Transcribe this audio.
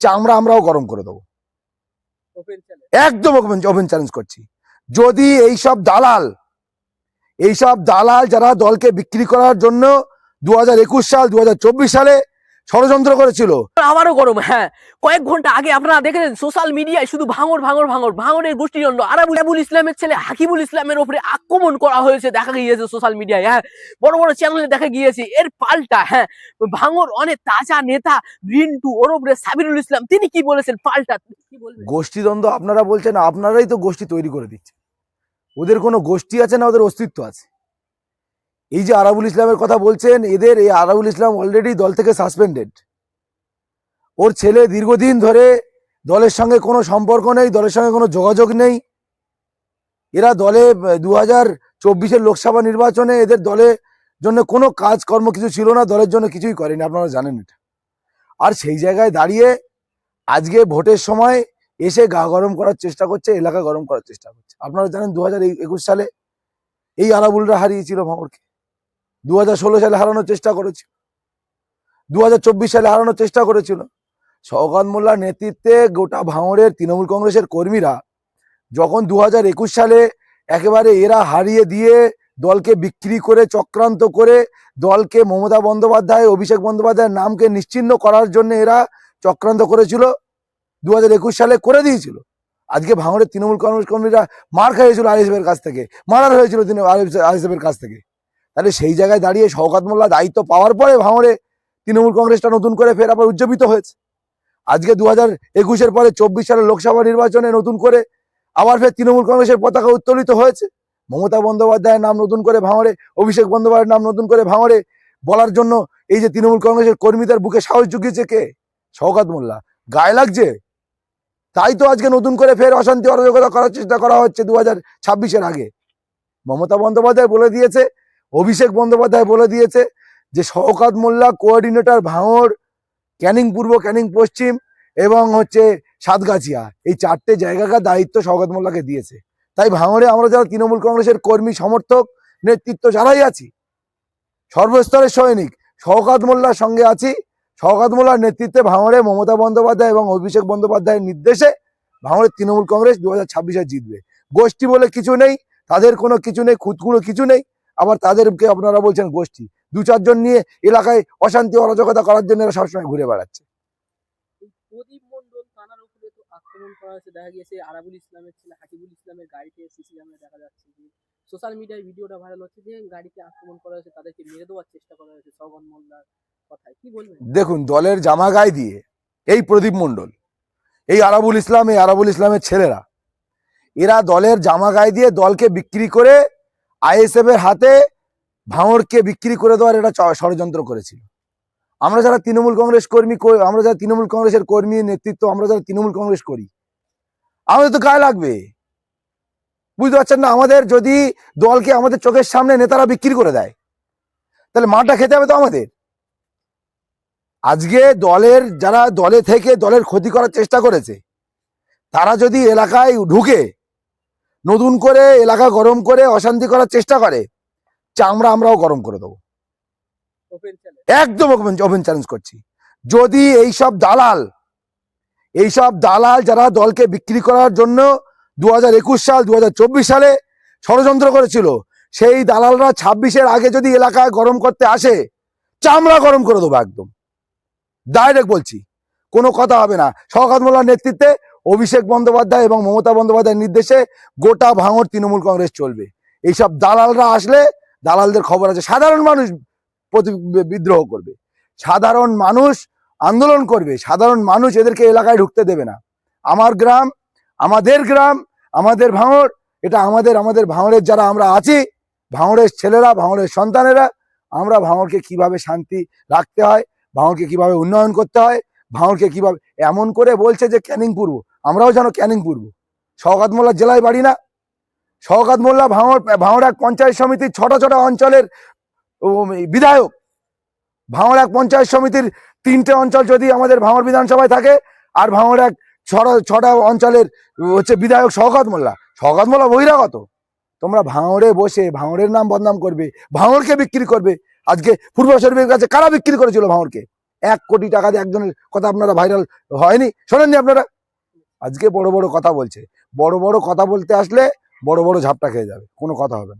চামড়া আমরাও গরম করে দেবো। একদম ওপেন চ্যালেঞ্জ করছি। যদি এইসব দালাল এইসব দালাল যারা দলকে বিক্রি করার জন্য দু হাজার একুশ সাল দুহাজার চব্বিশ সালে ষড়যন্ত্র করেছিল। আমারও গরম হ্যাঁ। কয়েক ঘণ্টা আগে আপনারা দেখেছেন সোশ্যাল মিডিয়ায় শুধু ভাঙর ভাঙর ভাঙর ভাঙরের গোষ্ঠী জন্য আরাবুল ইসলামের ছেলে হাকিবুল ইসলামের উপরে আক্রমণ করা হয়েছে দেখা গিয়েছে সোশ্যাল মিডিয়ায় হ্যাঁ। বড় বড় চ্যানেলে দেখা গিয়েছে এর পাল্টা হ্যাঁ। ভাঙর অনেক তাজা নেতা রিন্টু ওর উপরে সাবিরুল ইসলাম তিনি কি বলেছেন? পাল্টা গোষ্ঠীদ্বন্দ্ব আপনারা বলছেন আপনারাই তো গোষ্ঠী তৈরি করে দিচ্ছে। ওদের কোনো গোষ্ঠী আছে না ওদের অস্তিত্ব আছে? এই যে আরাবুল ইসলামের কথা বলছেন, এদের এই আরাবুল ইসলাম অলরেডি দল থেকে সাসপেন্ডেড ওর ছেলে দীর্ঘদিন ধরে দলের সঙ্গে কোনো সম্পর্ক নেই, দলের সঙ্গে কোনো যোগাযোগ নেই। এরা দলে দু হাজার চব্বিশের লোকসভা নির্বাচনে এদের দলে জন্য কোনো কাজকর্ম কিছু ছিল না, দলের জন্য কিছুই করেনি, আপনারা জানেন এটা। আর সেই জায়গায় দাঁড়িয়ে আজকে ভোটের সময় এসে গা গরম করার চেষ্টা করছে, এলাকা গরম করার চেষ্টা করছে। আপনারা জানেন দু হাজার একুশ সালে এই আরাবুলরা হারিয়েছিল ভাঙড়কে। দু হাজার ষোলো সালে হারানোর চেষ্টা করেছিল। দু হাজার চব্বিশ সালে হারানোর চেষ্টা করেছিল। শওকত মোল্লার নেতৃত্বে গোটা ভাঙড়ের তৃণমূল কংগ্রেসের কর্মীরা যখন দু একুশ সালে একেবারে এরা হারিয়ে দিয়ে দলকে বিক্রি করে, চক্রান্ত করে দলকে মমতা বন্দ্যোপাধ্যায়, অভিষেক বন্দ্যোপাধ্যায়ের নামকে নিশ্চিন্ন করার জন্য এরা চক্রান্ত করেছিল দু হাজার একুশ সালে করে দিয়েছিল। আজকে ভাঙড়ের তৃণমূল কংগ্রেস কর্মীরা মার খাইয়েছিল আরিসেফের কাছ থেকে, মারার হয়েছিল আরিসেফের কাছ থেকে। তাহলে সেই জায়গায় দাঁড়িয়ে শওকাত মোল্লা দায়িত্ব পাওয়ার পরে ভাঙড়ে তৃণমূল কংগ্রেসটা নতুন করে ফের আবার উজ্জীবিত হয়েছে। আজকে দু হাজার একুশের পরে চব্বিশ সালের লোকসভা নির্বাচনে নতুন করে আবার ফের তৃণমূল কংগ্রেসের পতাকা উত্তোলিত হয়েছে। মমতা বন্দ্যোপাধ্যায়ের নাম নতুন করে ভাঙড়ে, অভিষেক বন্দ্যোপাধ্যায়ের নাম নতুন করে ভাঙড়ে বলার জন্য এই যে তৃণমূল কংগ্রেসের কর্মীদের বুকে সাহস জুগিয়েছে কে? শওকাত মোল্লা। গায়ে লাগছে? তাই তো আজকে নতুন করে ফের অশান্তি অরাজকতা করার চেষ্টা করা হচ্ছে দু হাজার ছাব্বিশের আগে। মমতা বন্দ্যোপাধ্যায় বলে দিয়েছে অভিষেক বন্দ্যোপাধ্যায় বলে দিয়েছে যে শওকাত মোল্লা কোঅর্ডিনেটর ভাঙড়, ক্যানিং পূর্ব, ক্যানিং পশ্চিম এবং হচ্ছে সাতগাছিয়া। এই চারটে জায়গাকার দায়িত্ব শওকাত মোল্লাকে দিয়েছে। তাই ভাঙড়ে আমরা যারা তৃণমূল কংগ্রেসের কর্মী, সমর্থক, নেতৃত্ব যারাই আছি, সর্বস্তরের সৈনিক, শওকাত মোল্লার সঙ্গে আছি, শওকাত মোল্লার নেতৃত্বে ভাঙড়ে মমতা বন্দ্যোপাধ্যায় এবং অভিষেক বন্দ্যোপাধ্যায়ের নির্দেশে ভাঙড়ের তৃণমূল কংগ্রেস দু হাজার জিতবে। গোষ্ঠী বলে কিছু নেই, তাদের কোনো কিছু নেই, খুঁতখুঁড়ো কিছু নেই। আবার তাদেরকে আপনারা বলছেন গোষ্ঠী। দু চারজন নিয়ে এলাকায় অশান্তি অরাজকতা করার জন্য এরা সবসময় ঘুরে বেড়াচ্ছে। প্রদীপ মন্ডল থানার উপরে তো আক্রমণ করা হয়েছে। দেখা গিয়েছে আরাবুল ইসলামের ছেলে হাকিবুল ইসলামের গাড়িতে সিসি ক্যামেরা দেখা যাচ্ছে যে সোশ্যাল মিডিয়ায় ভিডিওটা ভাইরাল হচ্ছে যে গাড়িতে আক্রমণ করা হয়েছে তাদেরকে মেরে দেওয়ার চেষ্টা করা হয়েছে সগন মোল্লার কথায়। কি বলবেন? দেখুন দলের জামা গায়ে দিয়ে এই প্রদীপ মণ্ডল এই আরাবুল ইসলাম এই আরাবুল ইসলামের ছেলেরা এরা দলের জামা গায়ে দিয়ে দলকে বিক্রি করে আইএসএফ এর হাতে ভাঙড়কে বিক্রি করে দেওয়ার এটা ষড়যন্ত্র করেছিল। আমরা যারা তৃণমূল কংগ্রেস কর্মী কর- আমরা যারা তৃণমূল কংগ্রেসের কর্মী নেতৃত্ব, আমরা যারা তৃণমূল কংগ্রেস করি, আমাদের তো গায়ে লাগবে। বুঝতে পারছেন না? আমাদের যদি দলকে আমাদের চোখের সামনে নেতারা বিক্রি করে দেয়, তাহলে মাঠটা খেতে হবে তো আমাদের। আজকে দলের, যারা দলে থেকে দলের ক্ষতি করার চেষ্টা করেছে, তারা যদি এলাকায় ঢুকে নতুন করে এলাকা গরম করে অশান্তি করার চেষ্টা করে চামড়া আমরাও গরম করে দেবো। একদম ওপেন চ্যালেঞ্জ করছি। যদি এইসব দালাল এইসব দালাল যারা দলকে বিক্রি করার জন্য দু হাজার একুশ সাল দু হাজার চব্বিশ সালে ষড়যন্ত্র করেছিল সেই দালালরা ছাব্বিশের আগে যদি এলাকায় গরম করতে আসে চামড়া গরম করে দেবো একদম। ডাইরেক্ট বলছি কোনো কথা হবে না। শওকত মোল্লার নেতৃত্বে অভিষেক বন্দ্যোপাধ্যায় এবং মমতা বন্দ্যোপাধ্যায়ের নির্দেশে গোটা ভাঙর তৃণমূল কংগ্রেস চলবে। এইসব দালালরা আসলে দালালদের খবর আছে, সাধারণ মানুষ প্রতি বিদ্রোহ করবে। সাধারণ মানুষ আন্দোলন করবে, সাধারণ মানুষ এদেরকে এলাকায় ঢুকতে দেবে না। আমার গ্রাম, আমাদের গ্রাম, আমাদের ভাঙড়, এটা আমাদের আমাদের ভাঙড়ের যারা আমরা আছি, ভাঙড়ের ছেলেরা, ভাঙড়ের সন্তানেরা, আমরা ভাঙড়কে কীভাবে শান্তি রাখতে হয়, ভাঙড়কে কীভাবে উন্নয়ন করতে হয়, ভাঙড়কে কীভাবে, এমন করে বলছে যে ক্যানিং পূর্ব। আমরাও যেন ক্যানিং পূর্ব। শওকাত মোল্লা জেলায় বাড়ি না। শওকাত মোল্লা ভাঙড় ভাঙড় এক পঞ্চায়েত সমিতির ছোট ছোট অঞ্চলের বিধায়ক। ভাঙড় এক পঞ্চায়েত সমিতির তিনটে অঞ্চল যদি আমাদের ভাঙড় বিধানসভায় থাকে, আর ভাঙড় এক ছটা অঞ্চলের হচ্ছে বিধায়ক শওকত মোল্লা। শওকত মোল্লা বহিরাগত। তোমরা ভাঙড়ে বসে ভাঙড়ের নাম বদনাম করবে, ভাঙড়কে বিক্রি করবে। আজকে পূর্ব শরীফের কাছে কারা বিক্রি করেছিল ভাঙড়কে? এক কোটি টাকা দিয়ে একজনের কথা আপনারা ভাইরাল হয়নি। শোনেননি আপনারা? আজকে বড় বড় কথা বলছে। বড় বড় কথা বলতে আসলে বড় বড় ঝাপটা খেয়ে যাবে। কোনো কথা হবে না।